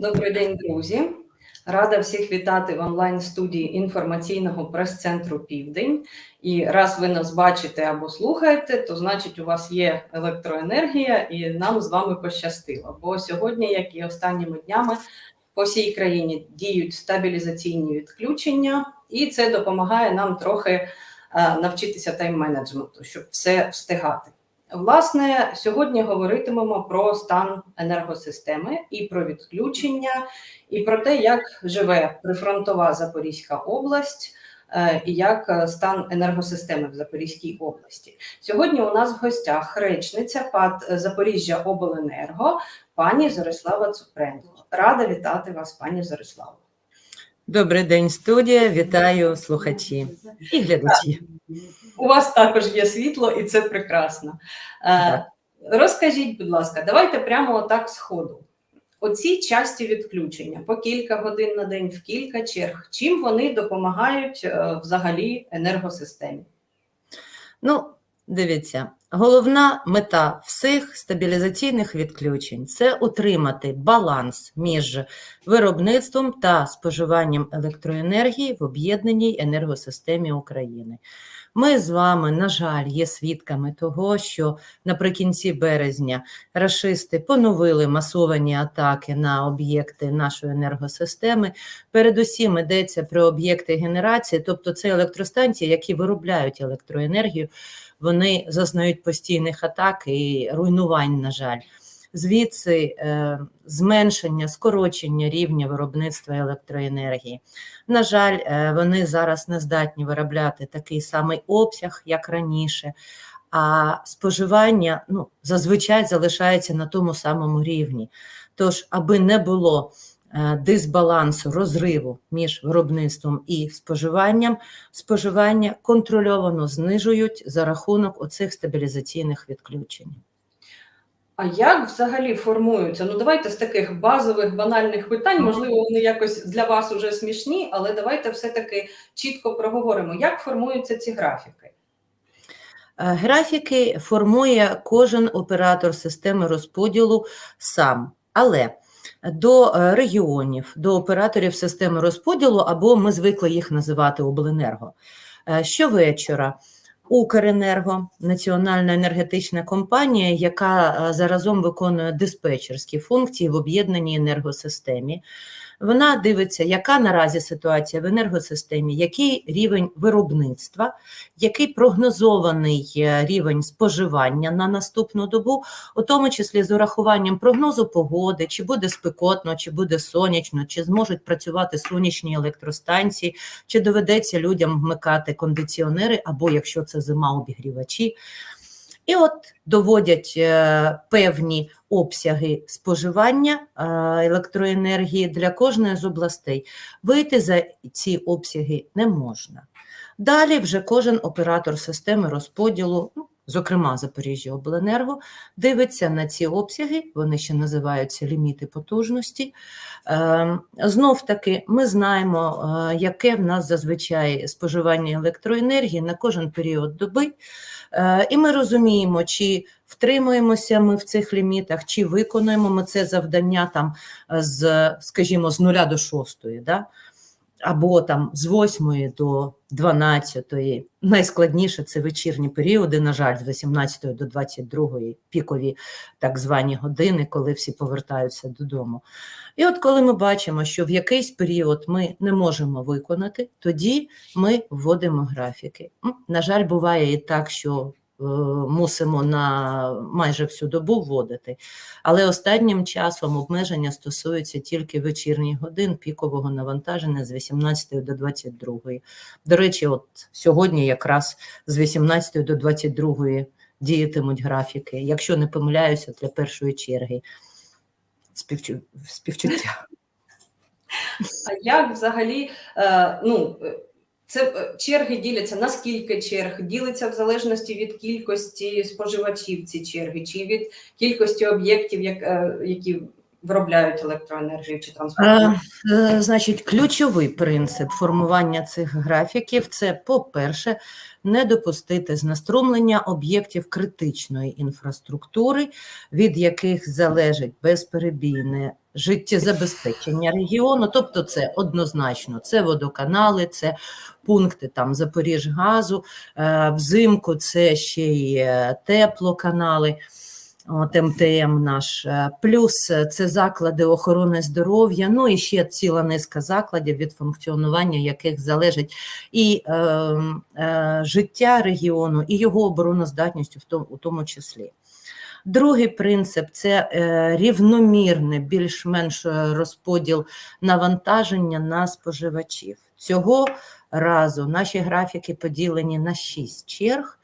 Добрий день, друзі. Рада всіх вітати в онлайн-студії інформаційного прес-центру Південь. І раз ви нас бачите або слухаєте, то значить у вас є електроенергія, і нам з вами пощастило. Бо сьогодні, як і останніми днями, по всій країні діють стабілізаційні відключення, і це допомагає нам трохи е, навчитися тайм-менеджменту, щоб все встигати. Власне, сьогодні говоритимемо про стан енергосистеми і про відключення, і про те, як живе прифронтова Запорізька область, е, і як е, стан енергосистеми в Запорізькій області. Сьогодні у нас в гостях речниця ПАД Запоріжжя Обленерго, пані Зорислава Цупренко. Рада вітати вас, пані Зориславо. Добрий день, студія. Вітаю слухачі і глядачі. У вас також є світло, і це прекрасно. Так. Розкажіть, будь ласка, давайте прямо отак з ходу. Оці часті відключення по кілька годин на день, в кілька черг. Чим вони допомагають е, взагалі енергосистемі? Ну, дивіться, головна мета всіх стабілізаційних відключень це утримати баланс між виробництвом та споживанням електроенергії в об'єднаній енергосистемі України. Ми з вами, на жаль, є свідками того, що наприкінці березня рашисти поновили масовані атаки на об'єкти нашої енергосистеми. Передусім йдеться про об'єкти генерації, тобто це електростанції, які виробляють електроенергію, вони зазнають постійних атак і руйнувань, на жаль. Звідси е, зменшення, скорочення рівня виробництва електроенергії. На жаль, е, вони зараз не здатні виробляти такий самий обсяг, як раніше, а споживання ну, зазвичай залишається на тому самому рівні. Тож, аби не було дисбалансу, розриву між виробництвом і споживанням, споживання контрольовано знижують за рахунок оцих стабілізаційних відключень. А як взагалі формуються? Ну, давайте з таких базових банальних питань, можливо, вони якось для вас уже смішні, але давайте все-таки чітко проговоримо, як формуються ці графіки. Е, Графіки формує кожен оператор системи розподілу сам, але до е, регіонів, до операторів системи розподілу, або ми звикли їх називати обленерго. е, Щовечора Укренерго, національна енергетична компанія, яка е, заразом виконує диспетчерські функції в об'єднаній енергосистемі. Вона дивиться, яка наразі ситуація в енергосистемі, який рівень виробництва, який прогнозований е, рівень споживання на наступну добу, у тому числі з урахуванням прогнозу погоди, чи буде спекотно, чи буде сонячно, чи зможуть працювати сонячні електростанції, чи доведеться людям вмикати кондиціонери, або якщо це зима, обігрівачі. І от доводять е, певні обсяги споживання е, електроенергії для кожної з областей. Вийти за ці обсяги не можна. Далі вже кожен оператор системи розподілу, ну, зокрема Запоріжжя Обленерго, дивиться на ці обсяги, вони ще називаються ліміти потужності. Е, Знов таки ми знаємо, е, яке в нас зазвичай споживання електроенергії на кожен період доби. І ми розуміємо, чи втримуємося ми в цих лімітах, чи виконуємо ми це завдання там е, з, скажімо, з 0 до 6, да? або там з 8 до 12. Найскладніше це вечірні періоди, на жаль, з 18 до 22 пікові так звані години, коли всі повертаються додому. І от коли ми бачимо, що в якийсь період ми не можемо виконати, тоді ми вводимо графіки. На жаль, буває і так, що мусимо на майже всю добу вводити. Але останнім часом обмеження стосуються тільки вечірніх годин пікового навантаження з 18 до 22. До речі, от сьогодні якраз з 18 до 22 діятимуть графіки, якщо не помиляюся, для першої черги. Співчуття. А як взагалі, е, ну, е, це е, черги діляться на скільки черг? Ділиться в залежності від кількості споживачів ці черги, чи від кількості об'єктів, е, які виробляють електроенергію чи транспорт? Е, Значить, ключовий принцип формування цих графіків це, по-перше, не допустити знеструмлення об'єктів критичної інфраструктури, від яких залежить безперебійне життєзабезпечення регіону, тобто це однозначно, це водоканали, це пункти там Запоріжгазу, е, взимку це ще й е, теплоканали. От МТМ наш, Е, плюс це заклади охорони здоров'я, ну і ще ціла низка закладів, від функціонування яких залежить і е, е, життя регіону, і його обороноздатність в тому, у тому числі. Другий принцип це е, рівномірний, більш-менш е, розподіл навантаження на споживачів. Цього разу наші графіки поділені на 6 черг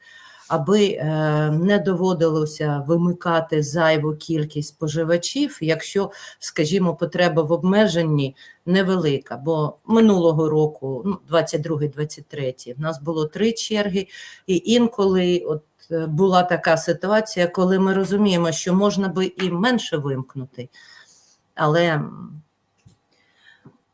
аби е, не доводилося вимикати зайву кількість споживачів, якщо, скажімо, потреба в обмеженні невелика. Бо минулого року, ну, 22-23, в нас було три черги, і інколи от була така ситуація, коли ми розуміємо, що можна би і менше вимкнути, але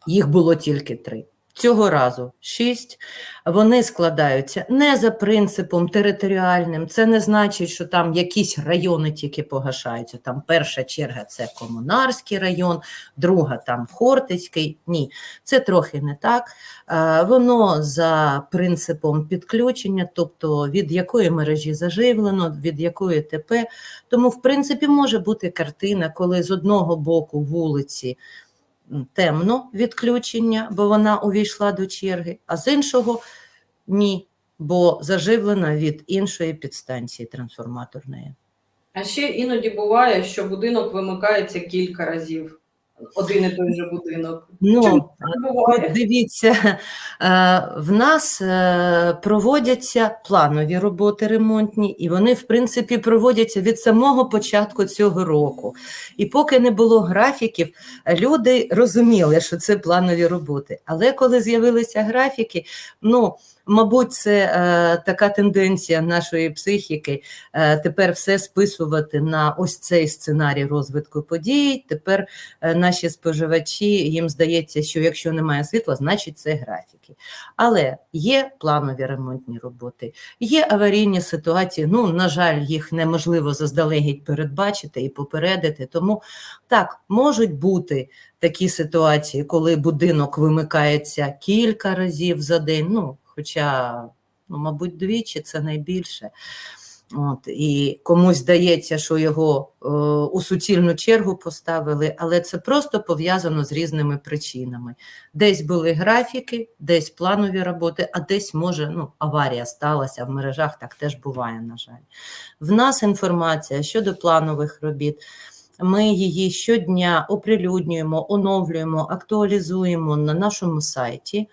їх було тільки три. Цього разу шість. Вони складаються не за принципом територіальним. Це не значить, що там якісь райони тільки погашаються. Там перша черга це Комунарський район, друга там Хортицький. Ні, це трохи не так. Е, Воно за принципом підключення, тобто від якої мережі заживлено, від якої ТП. Тому, в принципі, може бути картина, коли з одного боку вулиці темно відключення, бо вона увійшла до черги, а з іншого ні, бо заживлена від іншої підстанції трансформаторної. А ще іноді буває, що будинок вимикається кілька разів. Один і той же будинок. Ну, От дивіться, е, в нас е, проводяться планові роботи ремонтні, і вони, в принципі, проводяться від самого початку цього року. І поки не було графіків, люди розуміли, що це планові роботи. Але коли з'явилися графіки, ну, мабуть, це е, така тенденція нашої психіки е, тепер все списувати на ось цей сценарій розвитку подій. Тепер е, наші споживачі, їм здається, що якщо немає світла, значить це графіки. Але є планові ремонтні роботи, є аварійні ситуації. Ну, на жаль, їх неможливо заздалегідь передбачити і попередити. Тому так, можуть бути такі ситуації, коли будинок вимикається кілька разів за день. Ну, хоча, ну, мабуть, двічі це найбільше. От, і комусь здається, що його е, у суцільну чергу поставили, але це просто пов'язано з різними причинами. Десь були графіки, десь планові роботи, а десь може ну, аварія сталася в мережах, так теж буває, на жаль. В нас інформація щодо планових робіт. Ми її щодня оприлюднюємо, оновлюємо, актуалізуємо на нашому сайті.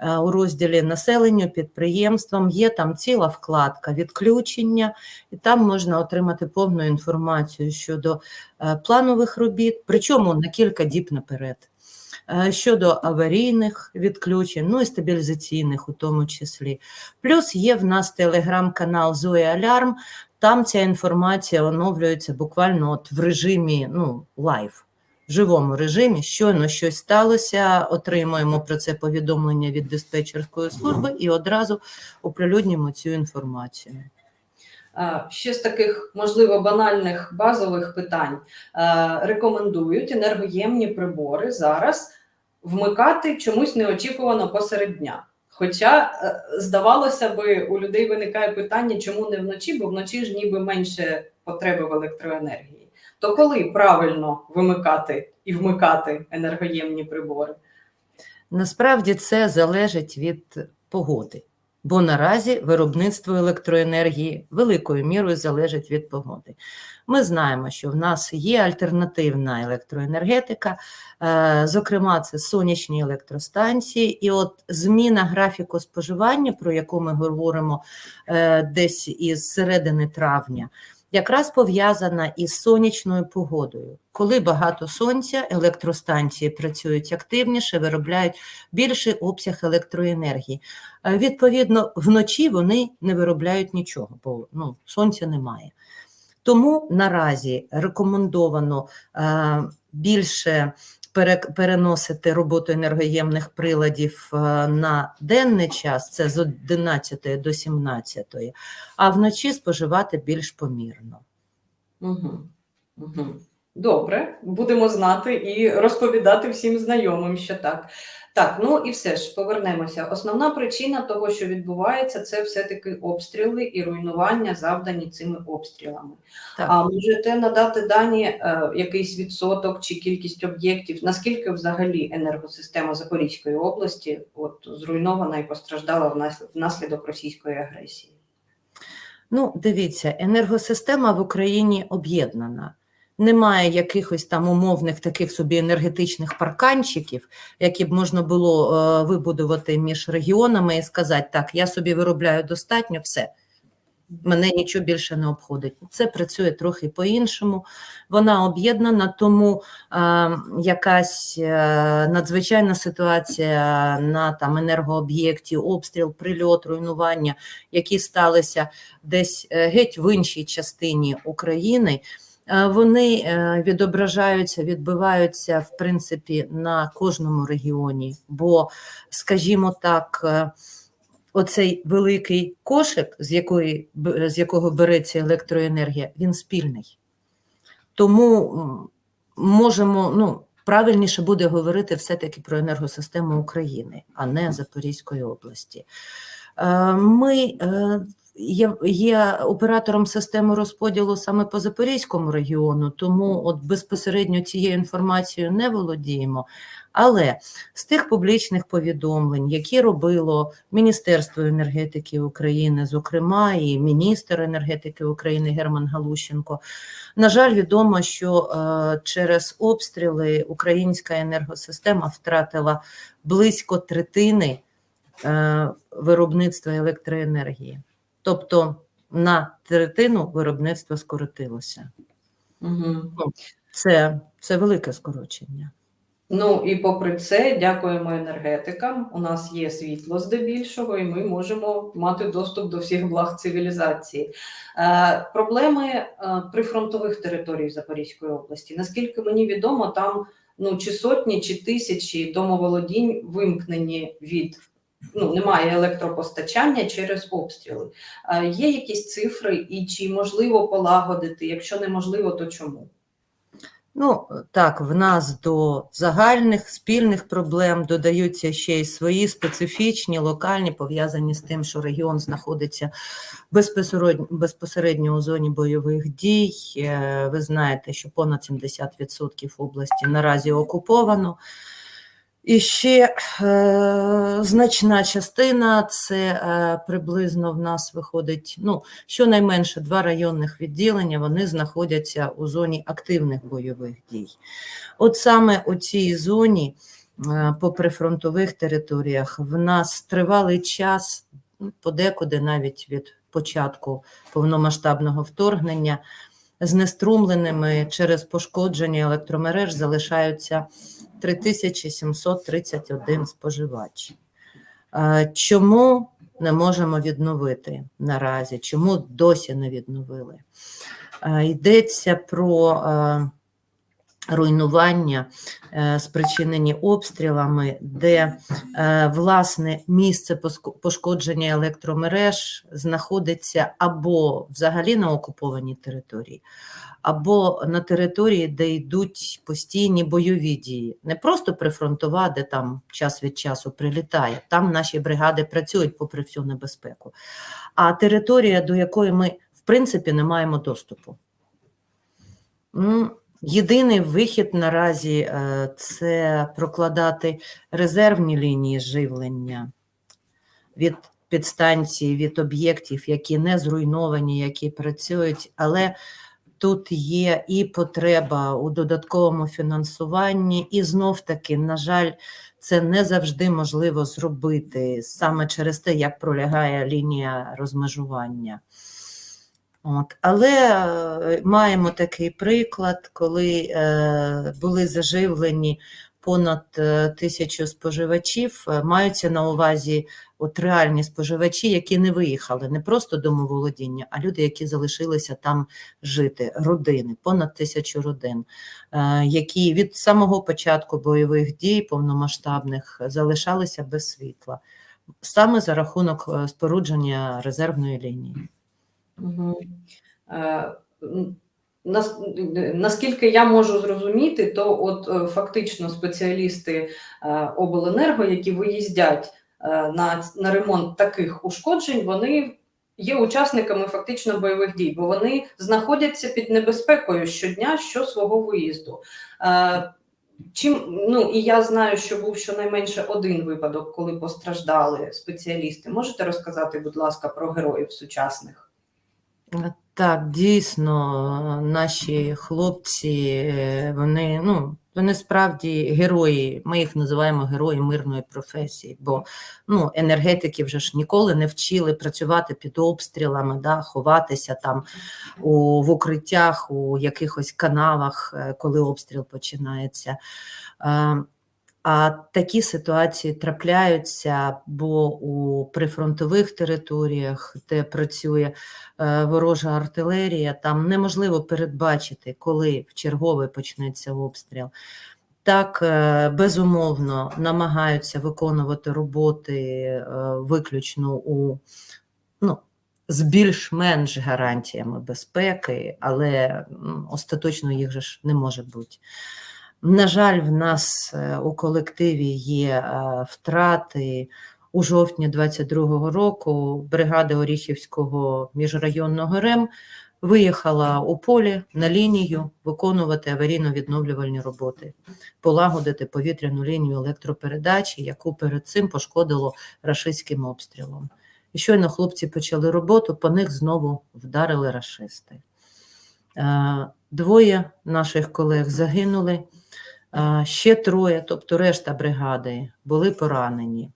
Е, У розділі населенню підприємствам є там ціла вкладка відключення, і там можна отримати повну інформацію щодо е, планових робіт, причому на кілька діб наперед. Е, Щодо аварійних відключень, ну і стабілізаційних у тому числі. Плюс є в нас телеграм-канал Зоя Алярм, там ця інформація оновлюється буквально от в режимі ну, лайв в живому режимі. Щойно щось сталося, отримуємо про це повідомлення від диспетчерської служби і одразу оприлюднюємо цю інформацію. Ще з таких, можливо, банальних базових питань. Рекомендують енергоємні прибори зараз вмикати чомусь неочікувано посеред дня. Хоча, е, здавалося би, у людей виникає питання, чому не вночі, бо вночі ж ніби менше потреби в електроенергії. То коли правильно вимикати і вмикати енергоємні прибори? Насправді це залежить від погоди, бо наразі виробництво електроенергії великою мірою залежить від погоди. Ми знаємо, що в нас є альтернативна електроенергетика, е, зокрема, це сонячні електростанції, і от зміна графіку споживання, про яку ми говоримо е, десь із середини травня. Якраз пов'язана із сонячною погодою. Коли багато сонця, електростанції працюють активніше, виробляють більший обсяг електроенергії. Е, Відповідно, вночі вони не виробляють нічого, бо ну, сонця немає. Тому наразі рекомендовано е, більше переносити роботу енергоємних приладів е, на денний час, це з 11 до 17, а вночі споживати більш помірно. Угу. Угу. Добре, будемо знати і розповідати всім знайомим, що так. Так, ну і все ж повернемося. Основна причина того, що відбувається, це все-таки обстріли і руйнування, завдані цими обстрілами. Так. А можете надати дані, е, якийсь відсоток чи кількість об'єктів, наскільки взагалі енергосистема Запорізької області от, зруйнована і постраждала внас- внаслідок російської агресії? Ну, дивіться, енергосистема в Україні об'єднана. Немає якихось там умовних таких собі енергетичних парканчиків, які б можна було е, вибудувати між регіонами і сказати, так, я собі виробляю достатньо, все, мене нічого більше не обходить. Це працює трохи по-іншому. Вона об'єднана, тому е, якась е, надзвичайна ситуація на там енергооб'єкті, обстріл, прильот, руйнування, які сталися десь е, геть в іншій частині України. Е, Вони е, відображаються, відбиваються в принципі на кожному регіоні. Бо, скажімо так, е, оцей великий кошик, з, якої, з якого береться електроенергія, він спільний. Тому можемо, ну, правильніше буде говорити все-таки про енергосистему України, а не Запорізької області. Ми є, є оператором системи розподілу саме по Запорізькому регіону, тому от безпосередньо цією інформацією не володіємо. Але з тих публічних повідомлень, які робило Міністерство енергетики України, зокрема, і міністр енергетики України Герман Галущенко, на жаль, відомо, що е, через обстріли українська енергосистема втратила близько третини е, виробництва електроенергії. Тобто на третину виробництво скоротилося. Угу. Це, це велике скорочення. Ну і попри це, дякуємо енергетикам. У нас є світло здебільшого, і ми можемо мати доступ до всіх благ цивілізації. Е, проблеми е, прифронтових територій Запорізької області. Наскільки мені відомо, там ну чи сотні, чи тисячі домоволодінь вимкнені від. Ну, немає електропостачання через обстріли. Є якісь цифри, і чи можливо полагодити? Якщо неможливо, то чому? Ну, так, в нас до загальних спільних проблем додаються ще й свої специфічні, локальні, пов'язані з тим, що регіон знаходиться безпосередньо, безпосередньо у зоні бойових дій. Е, Ви знаєте, що понад 70% області наразі окуповано. І ще е, значна частина це е, приблизно в нас виходить, ну, щонайменше два районних відділення, вони знаходяться у зоні активних бойових дій. От саме у цій зоні, е, по прифронтових територіях, в нас тривалий час, ну, подекуди навіть від початку повномасштабного вторгнення, знеструмленими через пошкодження електромереж залишаються 3731 споживач. Е, Чому не можемо відновити наразі? Чому досі не відновили? Е, Йдеться про е, руйнування, е, спричинені обстрілами, де е, власне місце пошкодження електромереж знаходиться або взагалі на окупованій території, або на території, де йдуть постійні бойові дії. Не просто прифронтова, де там час від часу прилітає. Там наші бригади працюють попри всю небезпеку. А територія, до якої ми, в принципі, не маємо доступу. Єдиний вихід наразі е, це прокладати резервні лінії живлення від підстанцій, від об'єктів, які не зруйновані, які працюють, але тут є і потреба у додатковому фінансуванні, і знов таки, на жаль, це не завжди можливо зробити саме через те, як пролягає лінія розмежування. От. Але е, маємо такий приклад, коли е, були заживлені понад е, тисячу споживачів, маються на увазі от реальні споживачі, які не виїхали, не просто домоволодіння, а люди, які залишилися там жити, родини, понад тисячу родин, які від самого початку бойових дій повномасштабних залишалися без світла, саме за рахунок спорудження резервної лінії. Е, нас- наскільки я можу зрозуміти, то от е, фактично спеціалісти е, обленерго, які виїздять на, на ремонт таких ушкоджень, вони є учасниками фактично бойових дій, бо вони знаходяться під небезпекою щодня що свого виїзду. Чим ну і я знаю, що був щонайменше один випадок, коли постраждали спеціалісти. Можете розказати, будь ласка, про героїв сучасних? Так, дійсно, наші хлопці, е, вони, ну, вони справді герої. Ми їх називаємо герої мирної професії, бо ну, енергетики вже ж ніколи не вчили працювати під обстрілами, да, ховатися там у, в укриттях, у якихось канавах, е, коли обстріл починається. А такі ситуації трапляються, бо у прифронтових територіях, де працює е, ворожа артилерія, там неможливо передбачити, коли в черговий почнеться обстріл. Так, е, безумовно, намагаються виконувати роботи е, виключно у ну, з більш-менш гарантіями безпеки, але остаточно їх же ж не може бути. На жаль, в нас е, у колективі є е, втрати. У жовтні 22-го року бригада Оріхівського міжрайонного РЕМ виїхала у полі на лінію виконувати аварійно-відновлювальні роботи, полагодити повітряну лінію електропередачі, яку перед цим пошкодило рашистським обстрілом. І щойно хлопці почали роботу, по них знову вдарили рашисти. Е, Двоє наших колег загинули, ще троє, тобто решта бригади, були поранені.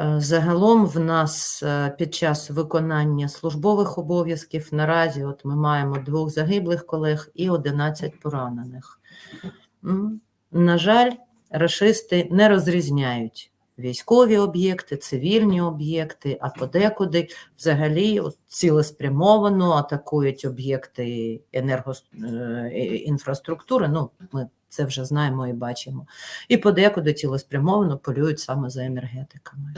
Е, Загалом в нас е, під час виконання службових обов'язків наразі от ми маємо двох загиблих колег і 11 поранених. На жаль, рашисти не розрізняють військові об'єкти, цивільні об'єкти, а подекуди взагалі от цілеспрямовано атакують об'єкти енергоінфраструктури. Ну, ми це вже знаємо і бачимо. І подекуди цілеспрямовано полюють саме за енергетиками.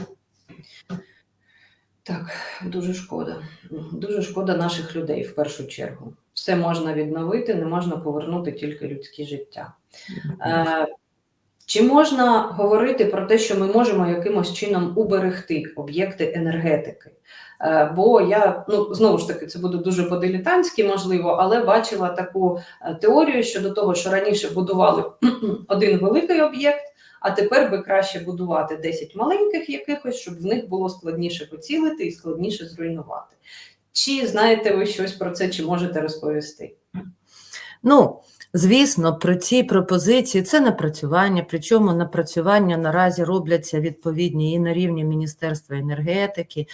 Так, дуже шкода. Дуже шкода наших людей в першу чергу. Все можна відновити, не можна повернути тільки людське життя. Е, Чи можна говорити про те, що ми можемо якимось чином уберегти об'єкти енергетики? Е, Бо я ну знову ж таки це буде дуже по-дилетантськи, можливо, але бачила таку е, теорію щодо того, що раніше будували один великий об'єкт, а тепер би краще будувати 10 маленьких якихось, щоб в них було складніше поцілити і складніше зруйнувати. Чи знаєте ви щось про це, чи можете розповісти? Ну, звісно, про ці пропозиції це напрацювання, причому напрацювання наразі робляться відповідні і на рівні Міністерства енергетики.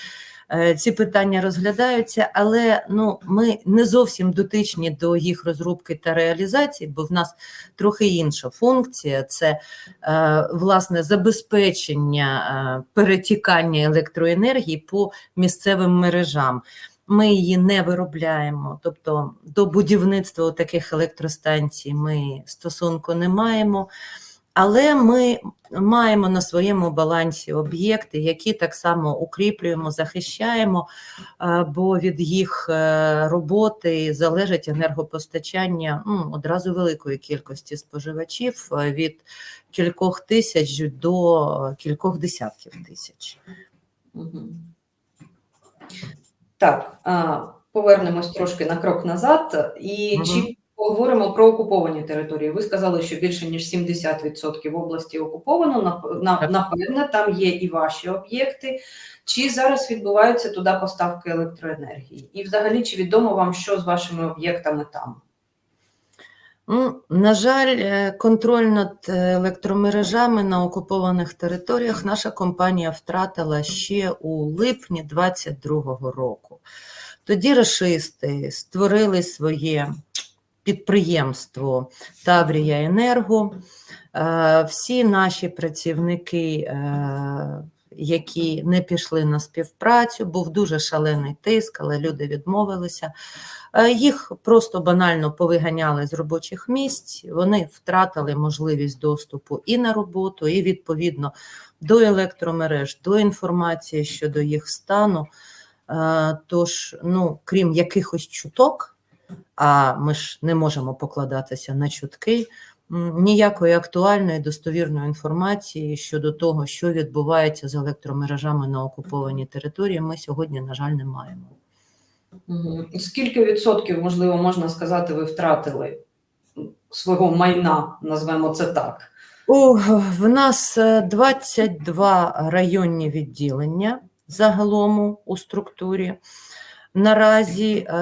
Е, Ці питання розглядаються, але ну, ми не зовсім дотичні до їх розробки та реалізації, бо в нас трохи інша функція це е, власне забезпечення е, перетікання електроенергії по місцевим мережам. Ми її не виробляємо, тобто до будівництва таких електростанцій ми стосунку не маємо. Але ми маємо на своєму балансі об'єкти, які так само укріплюємо, захищаємо, е, бо від їх е, роботи залежить енергопостачання ну, одразу великої кількості споживачів е, від кількох тисяч до кількох десятків тисяч. Так, повернемось трошки на крок назад і Мгм. чи поговоримо про окуповані території. Ви сказали, що більше ніж 70% області окуповано. Напевне, там є і ваші об'єкти. Чи зараз відбуваються туди поставки електроенергії? І взагалі, чи відомо вам, що з вашими об'єктами там? Ну, на жаль, е, контроль над е, електромережами на окупованих територіях наша компанія втратила ще у липні 22-го року. Тоді рашисти створили своє підприємство Таврія Енерго. Е, Всі наші працівники, е, які не пішли на співпрацю, був дуже шалений тиск, але люди відмовилися. Е, Їх просто банально повиганяли з робочих місць, вони втратили можливість доступу і на роботу, і відповідно до електромереж, до інформації щодо їх стану. Тож, ну, крім якихось чуток, а ми ж не можемо покладатися на чутки. Ніякої актуальної достовірної інформації щодо того, що відбувається з електромережами на окупованій території, ми сьогодні, на жаль, не маємо. Скільки відсотків, можливо, можна сказати, ви втратили свого майна, назвемо це так? О, в нас е, 22 районні відділення загалом у структурі. Наразі е,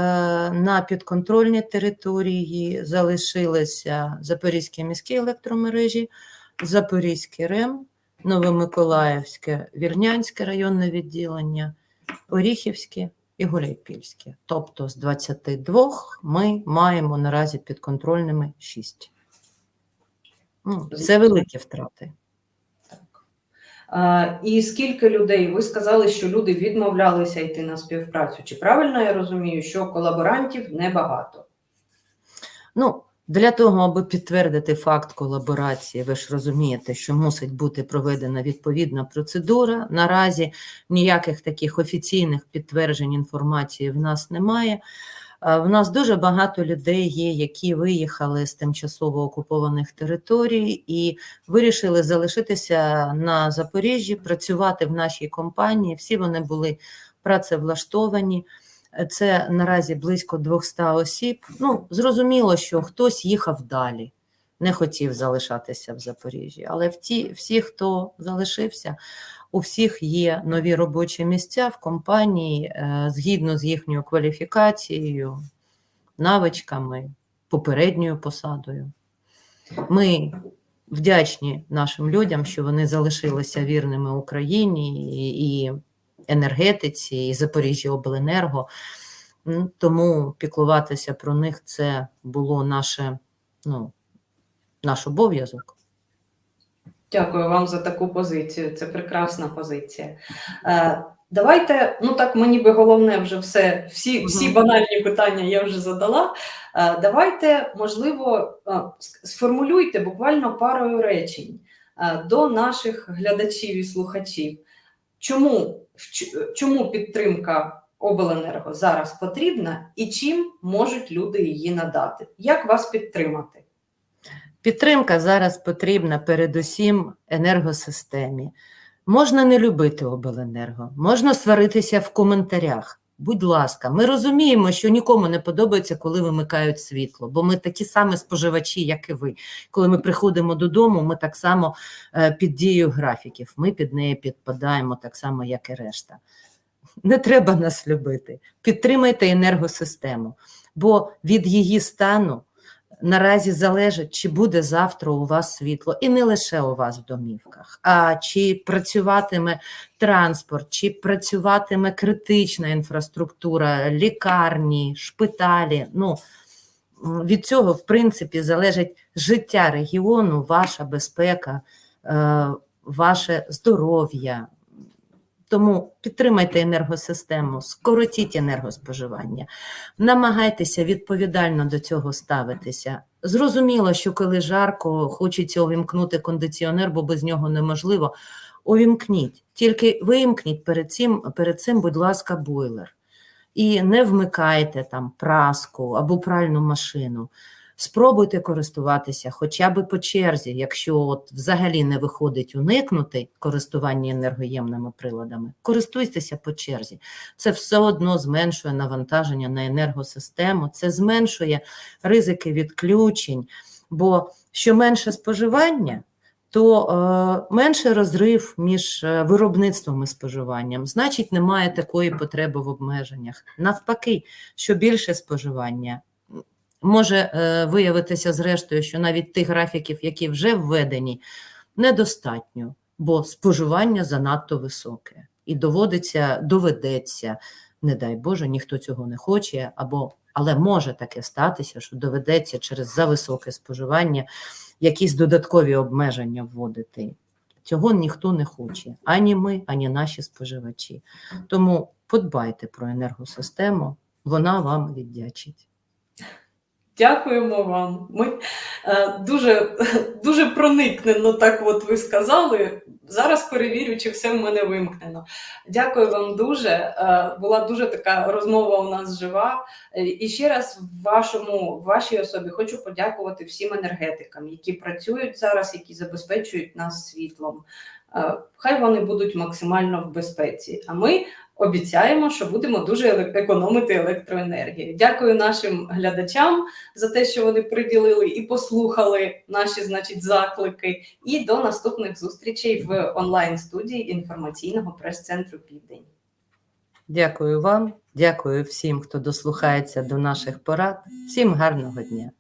на підконтрольній території залишилися Запорізькі міські електромережі, Запорізький РЕМ, Новомиколаївське, Вірнянське районне відділення, Оріхівське і Гуляйпільське. Тобто з 22 ми маємо наразі підконтрольними 6. Ну, Це великі втрати. І скільки людей? Ви сказали, що люди відмовлялися йти на співпрацю. Чи правильно я розумію, що колаборантів небагато? Ну, для того, аби підтвердити факт колаборації, ви ж розумієте, що мусить бути проведена відповідна процедура. Наразі ніяких таких офіційних підтверджень інформації в нас немає. А В нас дуже багато людей є, які виїхали з тимчасово окупованих територій і вирішили залишитися на Запоріжжі, працювати в нашій компанії. Всі вони були працевлаштовані. Це наразі близько 200 осіб. Ну, зрозуміло, що хтось їхав далі, не хотів залишатися в Запоріжжі. Але ті, всі, хто залишився, у всіх є нові робочі місця в компанії е, згідно з їхньою кваліфікацією, навичками, попередньою посадою. Ми вдячні нашим людям, що вони залишилися вірними Україні і, енергетиці, і Запоріжжя Обленерго. Тому піклуватися про них це було наше, ну, наш обов'язок. Дякую вам за таку позицію. Це прекрасна позиція. Е, давайте, ну так мені би головне вже все, всі, всі банальні питання я вже задала. Е, давайте, можливо, е, сформулюйте буквально парою речень до наших глядачів і слухачів. Чому, чому підтримка обленерго зараз потрібна і чим можуть люди її надати? Як вас підтримати? Підтримка зараз потрібна передусім енергосистемі. Можна не любити обленерго, можна сваритися в коментарях. Будь ласка, ми розуміємо, що нікому не подобається, коли вимикають світло, бо ми такі самі споживачі, як і ви. Коли ми приходимо додому, ми так само е, під дією графіків, ми під неї підпадаємо так само, як і решта. Не треба нас любити. Підтримайте енергосистему, бо від її стану наразі залежить, чи буде завтра у вас світло, і не лише у вас в домівках, а чи працюватиме транспорт, чи працюватиме критична інфраструктура, лікарні, шпиталі. Ну, від цього, в принципі, залежить життя регіону, ваша безпека, е, ваше здоров'я. Тому підтримайте енергосистему, скоротіть енергоспоживання, намагайтеся відповідально до цього ставитися. Зрозуміло, що коли жарко, хочеться увімкнути кондиціонер, бо без нього неможливо. Увімкніть. Тільки вимкніть перед цим, перед цим, будь ласка, бойлер. І не вмикайте там праску або пральну машину. Спробуйте користуватися хоча б по черзі, якщо от взагалі не виходить уникнути користування енергоємними приладами, користуйтеся по черзі. Це все одно зменшує навантаження на енергосистему, це зменшує ризики відключень, бо що менше споживання, то е, менше розрив між е, виробництвом і споживанням. Значить, немає такої потреби в обмеженнях. Навпаки, що більше споживання може е, виявитися зрештою, що навіть тих графіків, які вже введені, недостатньо, бо споживання занадто високе. І доводиться, доведеться, не дай Боже, ніхто цього не хоче, або, але може таке статися, що доведеться через зависоке споживання якісь додаткові обмеження вводити. Цього ніхто не хоче, ані ми, ані наші споживачі. Тому подбайте про енергосистему, вона вам віддячить. Дякуємо вам. Ми Е, Дуже, дуже проникнено, так от ви сказали. Зараз перевірю, чи все в мене вимкнено. Дякую вам дуже. Е, Була дуже така розмова у нас жива. Е, І ще раз вашому вашій особі хочу подякувати всім енергетикам, які працюють зараз, які забезпечують нас світлом. Е, Хай вони будуть максимально в безпеці. А ми обіцяємо, що будемо дуже економити електроенергію. Дякую нашим глядачам за те, що вони приділили і послухали наші, значить, заклики. І до наступних зустрічей в онлайн студії інформаційного прес-центру Південь. Дякую вам, дякую всім, хто дослухається до наших порад. Всім гарного дня.